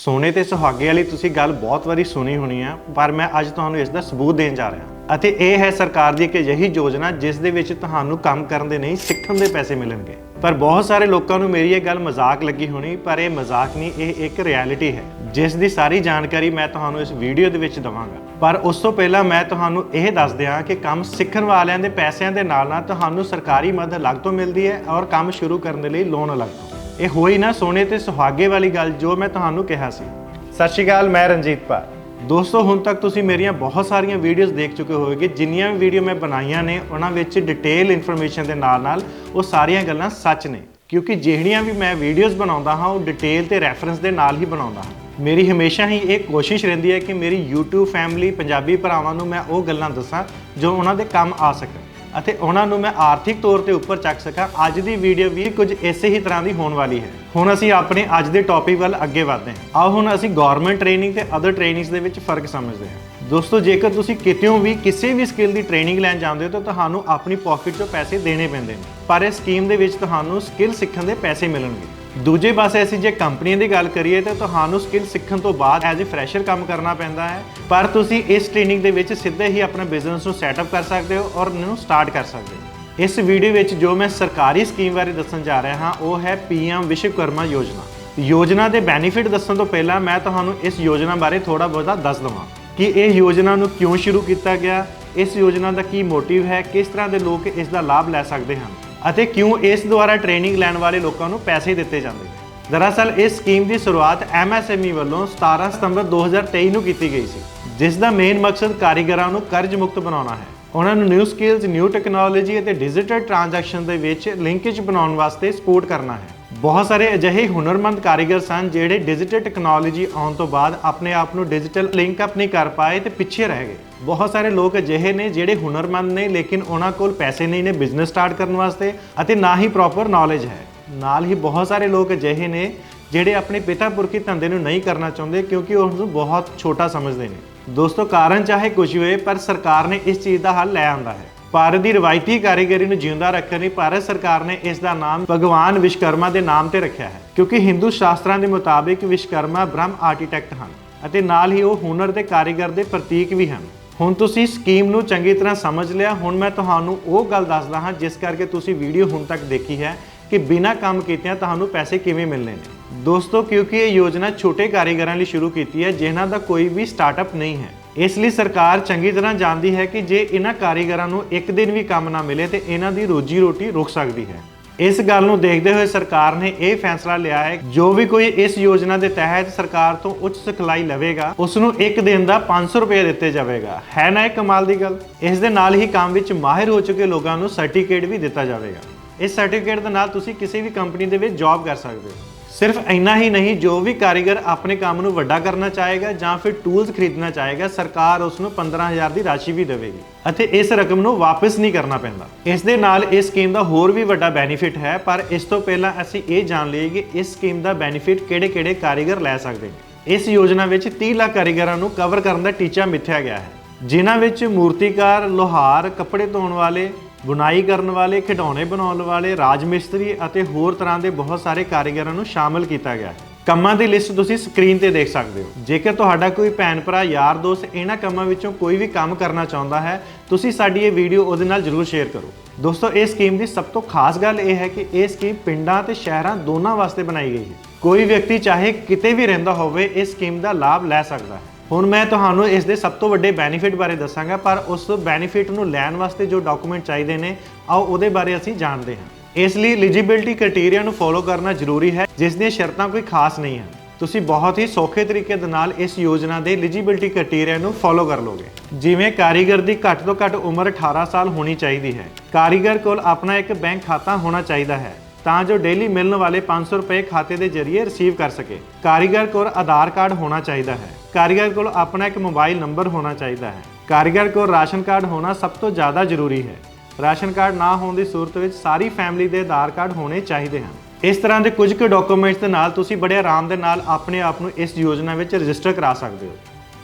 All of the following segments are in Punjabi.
ਸੋਨੇ ਤੇ ਸੁਹਾਗੇ ਵਾਲੀ ਤੁਸੀਂ ਗੱਲ ਬਹੁਤ ਵਾਰੀ ਸੁਣੀ ਹੋਣੀ ਆ, ਪਰ ਮੈਂ ਅੱਜ ਤੁਹਾਨੂੰ ਇਸ ਦਾ ਸਬੂਤ ਦੇਣ ਜਾ ਰਿਹਾ। ਅਤੇ ਇਹ ਹੈ ਸਰਕਾਰ ਦੀ ਇੱਕ ਅਜਿਹੀ ਯੋਜਨਾ ਜਿਸ ਦੇ ਵਿੱਚ ਤੁਹਾਨੂੰ ਕੰਮ ਕਰਨ ਦੇ ਨਹੀਂ, ਸਿੱਖਣ ਦੇ ਪੈਸੇ ਮਿਲਣਗੇ। ਪਰ ਬਹੁਤ ਸਾਰੇ ਲੋਕਾਂ ਨੂੰ ਮੇਰੀ ਇਹ ਗੱਲ ਮਜ਼ਾਕ ਲੱਗੀ ਹੋਣੀ, ਪਰ ਇਹ ਮਜ਼ਾਕ ਨਹੀਂ, ਇਹ ਇੱਕ ਰਿਐਲਿਟੀ ਹੈ। ਜਿਸ ਦੀ ਸਾਰੀ ਜਾਣਕਾਰੀ ਮੈਂ ਤੁਹਾਨੂੰ ਇਸ ਵੀਡੀਓ ਦੇ ਵਿੱਚ ਦਵਾਂਗਾ। ਪਰ ਉਸ ਤੋਂ ਪਹਿਲਾਂ ਮੈਂ ਤੁਹਾਨੂੰ ਇਹ ਦੱਸ ਦਿਆਂ ਕਿ ਕੰਮ ਸਿੱਖਣ ਵਾਲਿਆਂ ਦੇ ਪੈਸਿਆਂ ਦੇ ਨਾਲ ਨਾਲ ਤੁਹਾਨੂੰ ਸਰਕਾਰੀ ਮਦਦ ਅਲੱਗ ਤੋਂ ਮਿਲਦੀ ਹੈ ਔਰ ਕੰਮ ਸ਼ੁਰੂ ਕਰਨ ਦੇ ਲਈ ਲੋਨ ਅਲੱਗ ਤੋਂ। ਇਹ ਹੋਈ ਨਾ ਸੋਨੇ ਤੇ ਸੁਹਾਗੇ ਵਾਲੀ ਗੱਲ ਜੋ ਮੈਂ ਤੁਹਾਨੂੰ ਕਿਹਾ ਸੀ। ਸਤਿ ਸ਼੍ਰੀ ਅਕਾਲ, ਮੈਂ ਰਣਜੀਤ ਪਾਲ। ਦੋਸਤੋ, ਹੁਣ ਤੱਕ ਤੁਸੀਂ ਮੇਰੀਆਂ ਬਹੁਤ ਸਾਰੀਆਂ ਵੀਡੀਓਜ਼ ਦੇਖ ਚੁੱਕੇ ਹੋਵੋਗੇ। ਜਿੰਨੀਆਂ ਵੀ ਵੀਡੀਓ ਮੈਂ ਬਣਾਈਆਂ ਨੇ, ਉਹਨਾਂ ਵਿੱਚ ਡਿਟੇਲ ਇਨਫੋਰਮੇਸ਼ਨ ਦੇ ਨਾਲ ਨਾਲ ਉਹ ਸਾਰੀਆਂ ਗੱਲਾਂ ਸੱਚ ਨੇ। ਕਿਉਂਕਿ ਜਿਹੜੀਆਂ ਵੀ ਮੈਂ ਵੀਡੀਓਜ਼ ਬਣਾਉਂਦਾ ਹਾਂ, ਉਹ ਡਿਟੇਲ ਤੇ ਰੈਫਰੈਂਸ ਦੇ ਨਾਲ ਹੀ ਬਣਾਉਂਦਾ ਹਾਂ। ਮੇਰੀ ਹਮੇਸ਼ਾ ਹੀ ਇਹ ਕੋਸ਼ਿਸ਼ ਰਹਿੰਦੀ ਹੈ ਕਿ ਮੇਰੀ YouTube ਫੈਮਿਲੀ ਪੰਜਾਬੀ ਭਰਾਵਾਂ ਨੂੰ ਮੈਂ ਉਹ ਗੱਲਾਂ ਦੱਸਾਂ ਜੋ ਉਹਨਾਂ ਦੇ ਕੰਮ ਆ ਸਕਣ। ਅਤੇ ਉਹਨਾਂ ਨੂੰ ਮੈਂ ਆਰਥਿਕ ਤੌਰ ਤੇ ਉੱਪਰ ਚੱਕ ਸਕਾਂ। ਅੱਜ ਦੀ ਵੀਡੀਓ ਵੀ ਕੁਝ ਇਸੇ ਹੀ ਤਰ੍ਹਾਂ ਦੀ ਹੋਣ ਵਾਲੀ ਹੈ। ਹੁਣ ਅਸੀਂ ਆਪਣੇ ਅੱਜ ਦੇ ਟੌਪਿਕ ਵੱਲ ਅੱਗੇ ਵਧਦੇ ਹਾਂ। ਆਓ ਹੁਣ ਅਸੀਂ ਗਵਰਨਮੈਂਟ ਟ੍ਰੇਨਿੰਗ ਤੇ ਅਦਰ ਟ੍ਰੇਨਿੰਗਸ ਦੇ ਵਿੱਚ ਫ਼ਰਕ ਸਮਝਦੇ ਹਾਂ। ਦੋਸਤੋ, ਜੇਕਰ ਤੁਸੀਂ ਕਿਤੇੋਂ ਵੀ ਕਿਸੇ ਵੀ ਸਕਿੱਲ ਦੀ ਟ੍ਰੇਨਿੰਗ ਲੈਣ ਜਾਂਦੇ ਹੋ ਤਾਂ ਤੁਹਾਨੂੰ ਆਪਣੀ ਪਾਕਟ 'ਚੋਂ ਪੈਸੇ ਦੇਣੇ ਪੈਂਦੇ ਨੇ। ਪਰ ਇਸ ਸਕੀਮ ਦੇ ਵਿੱਚ ਤੁਹਾਨੂੰ ਸਕਿੱਲ ਸਿੱਖਣ ਦੇ ਪੈਸੇ ਮਿਲਣਗੇ। ਦੂਜੇ ਪਾਸੇ ਅਸੀਂ ਜੇ ਕੰਪਨੀਆਂ ਦੀ ਗੱਲ ਕਰੀਏ ਤਾਂ ਤੁਹਾਨੂੰ ਸਕਿੱਲ ਸਿੱਖਣ ਤੋਂ ਬਾਅਦ ਐਜ਼ ਅ ਫਰੈਸ਼ਰ ਕੰਮ ਕਰਨਾ ਪੈਂਦਾ ਹੈ। ਪਰ ਤੁਸੀਂ ਇਸ ਟ੍ਰੇਨਿੰਗ ਦੇ ਵਿੱਚ ਸਿੱਧੇ ਹੀ ਆਪਣਾ ਬਿਜ਼ਨਸ ਨੂੰ ਸੈਟਅਪ ਕਰ ਸਕਦੇ ਹੋ ਔਰ ਇਹਨੂੰ ਸਟਾਰਟ ਕਰ ਸਕਦੇ ਹੋ। ਇਸ ਵੀਡੀਓ ਵਿੱਚ ਜੋ ਮੈਂ ਸਰਕਾਰੀ ਸਕੀਮ ਬਾਰੇ ਦੱਸਣ ਜਾ ਰਿਹਾ ਹਾਂ, ਉਹ ਹੈ ਪੀਐਮ ਵਿਸ਼ਵਕਰਮਾ ਯੋਜਨਾ। ਯੋਜਨਾ ਦੇ ਬੈਨੀਫਿਟ ਦੱਸਣ ਤੋਂ ਪਹਿਲਾਂ ਮੈਂ ਤੁਹਾਨੂੰ ਇਸ ਯੋਜਨਾ ਬਾਰੇ ਥੋੜਾ ਬਹੁਤਾ ਦੱਸ ਦਵਾਂ ਕਿ ਇਹ ਯੋਜਨਾ ਨੂੰ ਕਿਉਂ ਸ਼ੁਰੂ ਕੀਤਾ ਗਿਆ, ਇਸ ਯੋਜਨਾ ਦਾ ਕੀ ਮੋਟਿਵ ਹੈ, ਕਿਸ ਤਰ੍ਹਾਂ ਦੇ ਲੋਕ ਇਸ ਦਾ ਲਾਭ ਲੈ ਸਕਦੇ ਹਨ। ਅਤੇ ਕਿਉਂ ਇਸ ਦੁਆਰਾ ਟ੍ਰੇਨਿੰਗ ਲੈਣ ਵਾਲੇ ਲੋਕਾਂ ਨੂੰ ਪੈਸੇ ਦਿੱਤੇ ਜਾਂਦੇ ਨੇ? ਦਰਅਸਲ, ਇਸ ਸਕੀਮ ਦੀ ਸ਼ੁਰੂਆਤ MSME ਵੱਲੋਂ 17 ਸਤੰਬਰ 2023 ਨੂੰ ਕੀਤੀ ਗਈ ਸੀ, ਜਿਸ ਦਾ ਮੇਨ ਮਕਸਦ ਕਾਰੀਗਰਾਂ ਨੂੰ ਕਰਜ਼ ਮੁਕਤ ਬਣਾਉਣਾ ਹੈ। ਉਹਨਾਂ ਨੂੰ ਨਿਊ ਸਕਿੱਲਸ ਨਿਊ ਟੈਕਨੋਲੋਜੀ ਅਤੇ ਡਿਜੀਟਲ ਟ੍ਰਾਂਜੈਕਸ਼ਨ ਦੇ ਵਿੱਚ ਲਿੰਕੇਜ ਬਣਾਉਣ ਵਾਸਤੇ ਸਪੋਰਟ ਕਰਨਾ ਹੈ। ਬਹੁਤ ਸਾਰੇ ਅਜਿਹੇ ਹੁਨਰਮੰਦ ਕਾਰੀਗਰ ਸਨ ਜਿਹੜੇ ਡਿਜੀਟਲ ਟੈਕਨੋਲੋਜੀ ਆਉਣ ਤੋਂ ਬਾਅਦ ਆਪਣੇ ਆਪ ਨੂੰ ਡਿਜੀਟਲ ਲਿੰਕ ਅਪ ਨਹੀਂ ਕਰ ਪਾਏ ਤੇ ਪਿੱਛੇ ਰਹਿ ਗਏ। ਬਹੁਤ ਸਾਰੇ ਲੋਕ ਅਜਿਹੇ ਨੇ ਜਿਹੜੇ ਹੁਨਰਮੰਦ ਨੇ, ਲੇਕਿਨ ਉਹਨਾਂ ਕੋਲ ਪੈਸੇ ਨਹੀਂ ਨੇ ਬਿਜ਼ਨਸ ਸਟਾਰਟ ਕਰਨ ਵਾਸਤੇ ਅਤੇ ਨਾ ਹੀ ਪ੍ਰੋਪਰ ਨੌਲੇਜ ਹੈ। ਨਾਲ ਹੀ ਬਹੁਤ ਸਾਰੇ ਲੋਕ ਅਜਿਹੇ ਨੇ ਜਿਹੜੇ ਆਪਣੇ ਪਿਤਾ ਪੁਰਖੀ ਧੰਦੇ ਨੂੰ ਨਹੀਂ ਕਰਨਾ ਚਾਹੁੰਦੇ ਕਿਉਂਕਿ ਉਹ ਉਸ ਨੂੰ ਬਹੁਤ ਛੋਟਾ ਸਮਝਦੇ ਨੇ। ਦੋਸਤੋ, ਕਾਰਨ ਚਾਹੇ ਕੁਝ ਹੋਏ, ਪਰ ਸਰਕਾਰ ਨੇ ਇਸ ਚੀਜ਼ ਦਾ ਹੱਲ ਲੈ ਆਂਦਾ ਹੈ। ਭਾਰਤ ਦੀ ਰਵਾਇਤੀ ਕਾਰੀਗਰੀ ਨੂੰ ਜਿਉਂਦਾ ਰੱਖਣ ਲਈ ਭਾਰਤ ਸਰਕਾਰ ਨੇ ਇਸ ਦਾ ਨਾਮ ਭਗਵਾਨ ਵਿਸ਼ਵਕਰਮਾ ਦੇ ਨਾਮ ਤੇ ਰੱਖਿਆ ਹੈ, ਕਿਉਂਕਿ ਹਿੰਦੂ ਸ਼ਾਸਤਰਾਂ ਦੇ ਮੁਤਾਬਿਕ ਵਿਸ਼ਵਕਰਮਾ ਬ੍ਰਹਮ ਆਰਕੀਟੈਕਟ ਹਨ ਅਤੇ ਨਾਲ ਹੀ ਉਹ ਹੁਨਰ ਤੇ ਕਾਰੀਗਰ ਦੇ ਪ੍ਰਤੀਕ ਵੀ ਹਨ। ਹੁਣ ਤੁਸੀਂ ਸਕੀਮ ਨੂੰ ਚੰਗੀ ਤਰ੍ਹਾਂ ਸਮਝ ਲਿਆ, ਹੁਣ ਮੈਂ ਤੁਹਾਨੂੰ ਉਹ ਗੱਲ ਦੱਸਦਾ ਹਾਂ ਜਿਸ ਕਰਕੇ ਤੁਸੀਂ ਵੀਡੀਓ ਹੁਣ ਤੱਕ ਦੇਖੀ ਹੈ ਕਿ ਬਿਨਾਂ ਕੰਮ ਕੀਤਿਆਂ ਤੁਹਾਨੂੰ ਪੈਸੇ ਕਿਵੇਂ ਮਿਲਣੇ ਨੇ। ਦੋਸਤੋ, ਕਿਉਂਕਿ ਇਹ ਯੋਜਨਾ ਛੋਟੇ ਕਾਰੀਗਰਾਂ ਲਈ ਸ਼ੁਰੂ ਕੀਤੀ ਹੈ, ਜਿਨ੍ਹਾਂ ਦਾ ਕੋਈ ਵੀ ਸਟਾਰਟਅਪ ਨਹੀਂ ਹੈ। ਇਸ ਲਈ ਸਰਕਾਰ ਚੰਗੀ ਤਰ੍ਹਾਂ ਜਾਣਦੀ ਹੈ ਕਿ ਜੇ ਇਹਨਾਂ ਕਾਰੀਗਰਾਂ ਨੂੰ ਇੱਕ ਦਿਨ ਵੀ ਕੰਮ ਨਾ ਮਿਲੇ ਤੇ ਇਹਨਾਂ ਦੀ ਰੋਜੀ ਰੋਟੀ ਰੁਕ ਸਕਦੀ ਹੈ। ਇਸ ਗੱਲ ਨੂੰ ਦੇਖਦੇ ਹੋਏ ਸਰਕਾਰ ਨੇ ਇਹ ਫੈਸਲਾ ਲਿਆ ਹੈ, ਜੋ ਵੀ ਕੋਈ ਇਸ ਯੋਜਨਾ ਦੇ ਤਹਿਤ ਸਰਕਾਰ ਤੋਂ ਉੱਚ ਸਿਖਲਾਈ ਲਵੇਗਾ, ਉਸ ਨੂੰ ਇੱਕ ਦਿਨ ਦਾ 500 ਰੁਪਏ ਦਿੱਤੇ ਜਾਵੇਗਾ। ਹੈ ਨਾ ਇਹ ਕਮਾਲ ਦੀ ਗੱਲ? ਇਸ ਦੇ ਨਾਲ ਹੀ ਕੰਮ ਵਿੱਚ ਮਾਹਿਰ ਹੋ ਚੁੱਕੇ ਲੋਕਾਂ ਨੂੰ ਸਰਟੀਫਿਕੇਟ ਵੀ ਦਿੱਤਾ ਜਾਵੇਗਾ। ਇਸ ਸਰਟੀਫਿਕੇਟ ਦੇ ਨਾਲ ਤੁਸੀਂ ਕਿਸੇ ਵੀ ਕੰਪਨੀ ਦੇ ਵਿੱਚ ਜੌਬ ਕਰ ਸਕਦੇ ਹੋ। ਸਿਰਫ ਇੰਨਾ ਹੀ ਨਹੀਂ, ਜੋ ਵੀ ਕਾਰੀਗਰ ਆਪਣੇ ਕੰਮ ਨੂੰ ਵੱਡਾ ਕਰਨਾ ਚਾਹੇਗਾ ਜਾਂ ਫਿਰ ਟੂਲਸ ਖਰੀਦਣਾ ਚਾਹੇਗਾ, ਸਰਕਾਰ ਉਸ ਨੂੰ 15000 ਦੀ ਰਾਸ਼ੀ ਵੀ ਦੇਵੇਗੀ। ਅਤੇ ਇਸ ਰਕਮ ਨੂੰ ਵਾਪਸ ਨਹੀਂ ਕਰਨਾ ਪੈਂਦਾ। ਇਸ ਦੇ ਨਾਲ ਇਸ ਸਕੀਮ ਦਾ ਹੋਰ ਵੀ ਵੱਡਾ ਬੈਨੀਫਿਟ ਹੈ, ਪਰ ਇਸ ਤੋਂ ਪਹਿਲਾਂ ਅਸੀਂ ਇਹ ਜਾਣ ਲਈਏ ਕਿ ਇਸ ਸਕੀਮ ਦਾ ਬੈਨੀਫਿਟ ਕਿਹੜੇ-ਕਿਹੜੇ ਕਾਰੀਗਰ ਲੈ ਸਕਦੇ ਨੇ। ਇਸ ਯੋਜਨਾ ਵਿੱਚ 30 ਲੱਖ ਕਾਰੀਗਰਾਂ ਨੂੰ ਕਵਰ ਕਰਨ ਦਾ ਟੀਚਾ ਮਿੱਥਿਆ ਗਿਆ ਹੈ, ਜਿਨ੍ਹਾਂ ਵਿੱਚ ਮੂਰਤੀਕਾਰ, ਲੋਹਾਰ, ਕੱਪੜੇ ਧੋਣ ਵਾਲੇ ਬੁਣਾਈ ਕਰਨ ਵਾਲੇ, ਖਿਡੌਣੇ ਬਣਾਉਣ ਵਾਲੇ ਰਾਜ ਮਿਸਤਰੀ ਅਤੇ ਹੋਰ ਤਰ੍ਹਾਂ ਦੇ ਬਹੁਤ ਸਾਰੇ ਕਾਰੀਗਰਾਂ ਨੂੰ ਸ਼ਾਮਲ ਕੀਤਾ ਗਿਆ ਹੈ। ਕੰਮਾਂ ਦੀ ਲਿਸਟ ਤੁਸੀਂ ਸਕਰੀਨ ਤੇ ਦੇਖ ਸਕਦੇ ਹੋ। ਜੇਕਰ ਤੁਹਾਡਾ ਕੋਈ ਭੈਣ ਭਰਾ, ਯਾਰ ਦੋਸਤ ਇਹਨਾਂ ਕੰਮਾਂ ਵਿੱਚੋਂ ਕੋਈ ਵੀ ਕੰਮ ਕਰਨਾ ਚਾਹੁੰਦਾ ਹੈ, ਤੁਸੀਂ ਸਾਡੀ ਇਹ ਵੀਡੀਓ ਉਹਦੇ ਨਾਲ ਜਰੂਰ ਸ਼ੇਅਰ ਕਰੋ। ਦੋਸਤੋ, ਇਹ ਸਕੀਮ ਦੀ ਸਭ ਤੋਂ ਖਾਸ ਗੱਲ ਇਹ ਹੈ ਕਿ ਇਹ ਸਕੀਮ ਪਿੰਡਾਂ ਤੇ ਸ਼ਹਿਰਾਂ ਦੋਨਾਂ ਵਾਸਤੇ ਬਣਾਈ ਗਈ ਹੈ। ਕੋਈ ਵਿਅਕਤੀ ਚਾਹੇ ਕਿਤੇ ਵੀ ਰਹਿੰਦਾ ਹੋਵੇ ਇਸ ਸਕੀਮ ਦਾ ਲਾਭ ਲੈ ਸਕਦਾ ਹੈ। ਹੁਣ ਮੈਂ ਤੁਹਾਨੂੰ ਇਸ ਦੇ ਸਭ ਤੋਂ ਵੱਡੇ ਬੈਨੀਫਿਟ ਬਾਰੇ ਦੱਸਾਂਗਾ, ਪਰ ਉਸ ਬੈਨੀਫਿਟ ਨੂੰ ਲੈਣ ਵਾਸਤੇ ਜੋ ਡਾਕੂਮੈਂਟ ਚਾਹੀਦੇ ਨੇ, ਆਓ ਉਹਦੇ ਬਾਰੇ ਅਸੀਂ ਜਾਣਦੇ ਹਾਂ। ਇਸ ਲਈ ਐਲੀਜੀਬਿਲਟੀ ਕ੍ਰਾਈਟੇਰੀਆ ਨੂੰ ਫੋਲੋ ਕਰਨਾ ਜ਼ਰੂਰੀ ਹੈ, ਜਿਸ ਦੀਆਂ ਸ਼ਰਤਾਂ ਕੋਈ ਖਾਸ ਨਹੀਂ ਹਨ। ਤੁਸੀਂ ਬਹੁਤ ਹੀ ਸੌਖੇ ਤਰੀਕੇ ਦੇ ਨਾਲ ਇਸ ਯੋਜਨਾ ਦੇ ਐਲੀਜੀਬਿਲਟੀ ਕ੍ਰਾਈਟੇਰੀਆ ਨੂੰ ਫੋਲੋ ਕਰ ਲੋਗੇ ਜਿਵੇਂ ਕਾਰੀਗਰ ਦੀ ਘੱਟ ਤੋਂ ਘੱਟ ਉਮਰ 18 ਸਾਲ ਹੋਣੀ ਚਾਹੀਦੀ ਹੈ। ਕਾਰੀਗਰ ਕੋਲ ਆਪਣਾ ਇੱਕ ਬੈਂਕ ਖਾਤਾ ਹੋਣਾ ਚਾਹੀਦਾ ਹੈ। ਤਾਂ ਜੋ ਡੇਲੀ ਮਿਲਣ ਵਾਲੇ 500 ਰੁਪਏ ਖਾਤੇ ਦੇ ਜ਼ਰੀਏ ਰਿਸੀਵ ਕਰ ਸਕੇ। ਕਾਰੀਗਰ ਕੋਲ ਆਧਾਰ ਕਾਰਡ ਹੋਣਾ ਚਾਹੀਦਾ ਹੈ। ਕਾਰੀਗਰ ਕੋਲ ਆਪਣਾ ਇੱਕ ਮੋਬਾਈਲ ਨੰਬਰ ਹੋਣਾ ਚਾਹੀਦਾ ਹੈ। ਕਾਰੀਗਰ ਕੋਲ ਰਾਸ਼ਨ ਕਾਰਡ ਹੋਣਾ ਸਭ ਤੋਂ ਜ਼ਿਆਦਾ ਜ਼ਰੂਰੀ ਹੈ। ਰਾਸ਼ਨ ਕਾਰਡ ਨਾ ਹੋਣ ਦੀ ਸੂਰਤ ਵਿੱਚ ਸਾਰੀ ਫੈਮਿਲੀ ਦੇ ਆਧਾਰ ਕਾਰਡ ਹੋਣੇ ਚਾਹੀਦੇ ਹਨ। ਇਸ ਤਰ੍ਹਾਂ ਦੇ ਕੁਝ ਕੁ ਡਾਕੂਮੈਂਟਸ ਦੇ ਨਾਲ ਤੁਸੀਂ ਬੜੇ ਆਰਾਮ ਦੇ ਨਾਲ ਆਪਣੇ ਆਪ ਨੂੰ ਇਸ ਯੋਜਨਾ ਵਿੱਚ ਰਜਿਸਟਰ ਕਰਾ ਸਕਦੇ ਹੋ।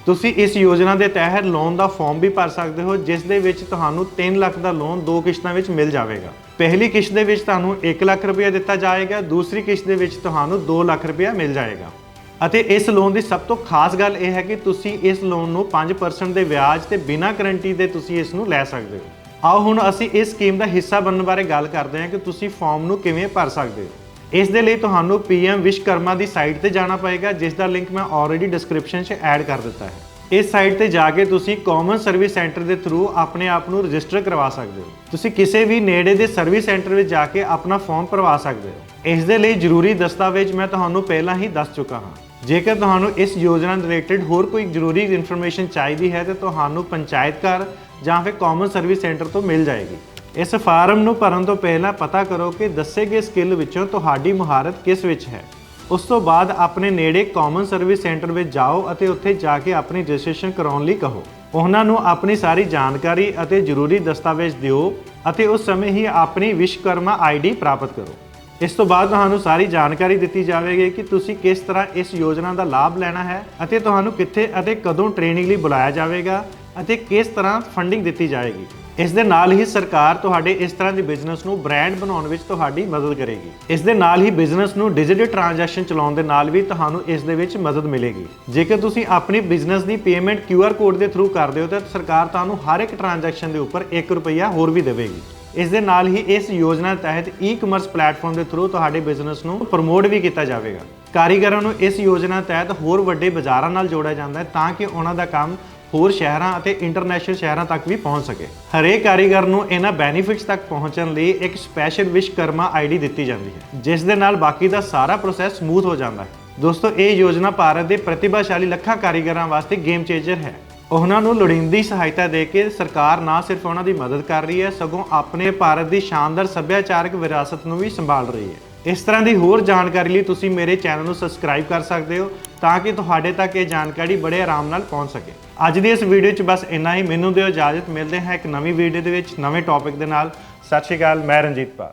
ਤੁਸੀਂ ਇਸ ਯੋਜਨਾ ਦੇ ਤਹਿਤ ਲੋਨ ਦਾ ਫਾਰਮ ਵੀ ਭਰ ਸਕਦੇ ਹੋ, ਜਿਸ ਦੇ ਵਿੱਚ ਤੁਹਾਨੂੰ 3 ਲੱਖ ਦਾ ਲੋਨ ਦੋ ਕਿਸ਼ਤਾਂ ਵਿੱਚ ਮਿਲ ਜਾਵੇਗਾ। ਪਹਿਲੀ ਕਿਸ਼ਤ ਦੇ ਵਿੱਚ ਤੁਹਾਨੂੰ 1 ਲੱਖ ਰੁਪਏ ਦਿੱਤਾ ਜਾਏਗਾ, ਦੂਸਰੀ ਕਿਸ਼ਤ ਦੇ ਵਿੱਚ ਤੁਹਾਨੂੰ 2 ਲੱਖ ਰੁਪਏ ਮਿਲ ਜਾਏਗਾ। ਅਤੇ ਇਸ ਲੋਨ ਦੀ ਸਭ ਤੋਂ ਖਾਸ ਗੱਲ ਇਹ ਹੈ ਕਿ ਤੁਸੀਂ ਇਸ ਲੋਨ ਨੂੰ 5% ਦੇ ਵਿਆਜ ਤੇ ਬਿਨਾਂ ਗਰੰਟੀ ਦੇ ਤੁਸੀਂ ਇਸ ਨੂੰ ਲੈ ਸਕਦੇ ਹੋ। ਆਓ ਹੁਣ ਅਸੀਂ ਇਸ ਸਕੀਮ ਦਾ ਹਿੱਸਾ ਬਣਨ ਬਾਰੇ ਗੱਲ ਕਰਦੇ ਹਾਂ ਕਿ ਤੁਸੀਂ ਫਾਰਮ ਨੂੰ ਕਿਵੇਂ ਭਰ ਸਕਦੇ ਹੋ। ਇਸ ਦੇ ਲਈ ਤੁਹਾਨੂੰ ਪੀਐਮ ਵਿਸ਼ਕਰਮਾ ਦੀ ਸਾਈਟ ਤੇ ਜਾਣਾ ਪਏਗਾ, ਜਿਸ ਦਾ ਲਿੰਕ ਮੈਂ ਆਲਰੇਡੀ ਡਿਸਕ੍ਰਿਪਸ਼ਨ 'ਚ ਐਡ ਕਰ ਦਿੱਤਾ ਹੈ। ਇਸ ਸਾਈਟ ਤੇ ਜਾ ਕੇ ਤੁਸੀਂ ਕਾਮਨ ਸਰਵਿਸ ਸੈਂਟਰ ਦੇ ਥਰੂ ਆਪਣੇ ਆਪ ਨੂੰ ਰਜਿਸਟਰ ਕਰਵਾ ਸਕਦੇ ਹੋ। ਤੁਸੀਂ ਕਿਸੇ ਵੀ ਨੇੜੇ ਦੇ ਸਰਵਿਸ ਸੈਂਟਰ ਵਿੱਚ ਜਾ ਕੇ ਆਪਣਾ ਫਾਰਮ ਭਰਵਾ ਸਕਦੇ ਹੋ। ਇਸ ਦੇ ਲਈ ਜ਼ਰੂਰੀ ਦਸਤਾਵੇਜ਼ ਮੈਂ ਤੁਹਾਨੂੰ ਪਹਿਲਾਂ ਹੀ ਦੱਸ ਚੁੱਕਾ ਹਾਂ। ਜੇਕਰ ਤੁਹਾਨੂੰ ਇਸ ਯੋਜਨਾ ਰਿਲੇਟਡ ਹੋਰ ਕੋਈ ਜ਼ਰੂਰੀ ਇਨਫੋਰਮੇਸ਼ਨ ਚਾਹੀਦੀ ਹੈ, ਤਾਂ ਤੁਹਾਨੂੰ ਪੰਚਾਇਤ ਘਰ ਜਾਂ ਫਿਰ ਕਾਮਨ ਸਰਵਿਸ ਸੈਂਟਰ ਤੋਂ ਮਿਲ ਜਾਏਗੀ। ਇਸ ਫਾਰਮ ਨੂੰ ਭਰਨ ਤੋਂ ਪਹਿਲਾਂ ਪਤਾ ਕਰੋ ਕਿ ਦੱਸੇ ਗਏ ਸਕਿੱਲ ਵਿੱਚੋਂ ਤੁਹਾਡੀ ਮੁਹਾਰਤ ਕਿਸ ਵਿੱਚ ਹੈ। ਉਸ ਤੋਂ ਬਾਅਦ ਆਪਣੇ ਨੇੜੇ ਕਾਮਨ ਸਰਵਿਸ ਸੈਂਟਰ ਵਿੱਚ ਜਾਓ ਅਤੇ ਉੱਥੇ ਜਾ ਕੇ ਆਪਣੀ ਰਜਿਸਟ੍ਰੇਸ਼ਨ ਕਰਾਉਣ ਲਈ ਕਹੋ। ਉਹਨਾਂ ਨੂੰ ਆਪਣੀ ਸਾਰੀ ਜਾਣਕਾਰੀ ਅਤੇ ਜ਼ਰੂਰੀ ਦਸਤਾਵੇਜ਼ ਦਿਓ ਅਤੇ ਉਸ ਸਮੇਂ ਹੀ ਆਪਣੀ ਵਿਸ਼ਵਕਰਮਾ ਆਈਡੀ ਪ੍ਰਾਪਤ ਕਰੋ। ਇਸ ਤੋਂ ਬਾਅਦ ਤੁਹਾਨੂੰ ਸਾਰੀ ਜਾਣਕਾਰੀ ਦਿੱਤੀ ਜਾਵੇਗੀ ਕਿ ਤੁਸੀਂ ਕਿਸ ਤਰ੍ਹਾਂ ਇਸ ਯੋਜਨਾ ਦਾ ਲਾਭ ਲੈਣਾ ਹੈ ਅਤੇ ਤੁਹਾਨੂੰ ਕਿੱਥੇ ਅਤੇ ਕਦੋਂ ਟ੍ਰੇਨਿੰਗ ਲਈ ਬੁਲਾਇਆ ਜਾਵੇਗਾ ਅਤੇ ਕਿਸ ਤਰ੍ਹਾਂ ਫੰਡਿੰਗ ਦਿੱਤੀ ਜਾਵੇਗੀ ਇਸ ਦੇ ਨਾਲ ਹੀ ਸਰਕਾਰ ਤੁਹਾਡੇ ਇਸ ਤਰ੍ਹਾਂ ਦੇ ਬਿਜ਼ਨਸ ਨੂੰ ਬ੍ਰਾਂਡ ਬਣਾਉਣ ਵਿੱਚ ਤੁਹਾਡੀ ਮਦਦ ਕਰੇਗੀ। ਇਸ ਦੇ ਨਾਲ ਹੀ ਬਿਜ਼ਨਸ ਨੂੰ ਡਿਜੀਟਲ ਟ੍ਰਾਂਜੈਕਸ਼ਨ ਚਲਾਉਣ ਦੇ ਨਾਲ ਵੀ ਤੁਹਾਨੂੰ ਇਸ ਦੇ ਵਿੱਚ ਮਦਦ ਮਿਲੇਗੀ। ਜੇਕਰ ਤੁਸੀਂ ਆਪਣੀ ਬਿਜ਼ਨਸ ਦੀ ਪੇਮੈਂਟ QR ਕੋਡ ਦੇ ਥਰੂ ਕਰਦੇ ਹੋ ਤਾਂ ਸਰਕਾਰ ਤੁਹਾਨੂੰ ਹਰ ਇੱਕ ਟ੍ਰਾਂਜੈਕਸ਼ਨ ਦੇ ਉੱਪਰ 1 ਰੁਪਈਆ ਹੋਰ ਵੀ ਦੇਵੇਗੀ। ਇਸ ਦੇ ਨਾਲ ਹੀ ਇਸ ਯੋਜਨਾ ਤਹਿਤ ਈ-ਕਮਰਸ ਪਲੇਟਫਾਰਮ ਦੇ ਥਰੂ ਤੁਹਾਡੇ ਬਿਜ਼ਨਸ ਨੂੰ ਪ੍ਰਮੋਟ ਵੀ ਕੀਤਾ ਜਾਵੇਗਾ। ਕਾਰੀਗਰਾਂ ਨੂੰ ਇਸ ਯੋਜਨਾ ਤਹਿਤ ਹੋਰ ਵੱਡੇ ਬਾਜ਼ਾਰਾਂ ਨਾਲ ਜੋੜਿਆ ਜਾਂਦਾ ਹੈ ਤਾਂ ਕਿ ਉਹਨਾਂ ਦਾ ਕੰਮ ਹੋਰ ਸ਼ਹਿਰਾਂ ਅਤੇ ਇੰਟਰਨੈਸ਼ਨਲ ਸ਼ਹਿਰਾਂ ਤੱਕ ਵੀ ਪਹੁੰਚ ਸਕੇ। ਹਰੇਕ ਕਾਰੀਗਰ ਨੂੰ ਇਹਨਾਂ ਬੈਨੀਫਿਟਸ ਤੱਕ ਪਹੁੰਚਣ ਲਈ ਇੱਕ ਸਪੈਸ਼ਲ ਵਿਸ਼ਕਰਮਾ ਆਈਡੀ ਦਿੱਤੀ ਜਾਂਦੀ ਹੈ, ਜਿਸ ਦੇ ਨਾਲ ਬਾਕੀ ਦਾ ਸਾਰਾ ਪ੍ਰੋਸੈਸ ਸਮੂਥ ਹੋ ਜਾਂਦਾ ਹੈ। ਦੋਸਤੋ, ਇਹ ਯੋਜਨਾ ਭਾਰਤ ਦੇ ਪ੍ਰਤਿਭਾਸ਼ਾਲੀ ਲੱਖਾਂ ਕਾਰੀਗਰਾਂ ਵਾਸਤੇ ਗੇਮ ਚੇਂਜਰ ਹੈ। ਉਹਨਾਂ ਨੂੰ ਲੋੜੀਂਦੀ ਸਹਾਇਤਾ ਦੇ ਕੇ ਸਰਕਾਰ ਨਾ ਸਿਰਫ ਉਹਨਾਂ ਦੀ ਮਦਦ ਕਰ ਰਹੀ ਹੈ, ਸਗੋਂ ਆਪਣੇ ਭਾਰਤ ਦੀ ਸ਼ਾਨਦਾਰ ਸੱਭਿਆਚਾਰਕ ਵਿਰਾਸਤ ਨੂੰ ਵੀ ਸੰਭਾਲ ਰਹੀ ਹੈ। ਇਸ ਤਰ੍ਹਾਂ ਦੀ ਹੋਰ ਜਾਣਕਾਰੀ ਲਈ ਤੁਸੀਂ ਮੇਰੇ ਚੈਨਲ ਨੂੰ ਸਬਸਕ੍ਰਾਈਬ ਕਰ ਸਕਦੇ ਹੋ ਤਾਂ ਕਿ ਤੁਹਾਡੇ ਤੱਕ ਇਹ ਜਾਣਕਾਰੀ ਬੜੇ ਆਰਾਮ ਨਾਲ ਪਹੁੰਚ ਸਕੇ। ਅੱਜ ਦੀ ਇਸ ਵੀਡੀਓ 'ਚ ਬਸ ਇੰਨਾ ਹੀ। ਮੈਨੂੰ ਦਿਓ ਇਜਾਜ਼ਤ। ਮਿਲਦੇ ਹਾਂ ਇੱਕ ਨਵੀਂ ਵੀਡੀਓ ਦੇ ਵਿੱਚ, ਨਵੇਂ ਟੌਪਿਕ ਦੇ ਨਾਲ। ਸਤਿ ਸ਼੍ਰੀ ਅਕਾਲ। ਮੈਂ ਰਣਜੀਤ ਪਾਲ।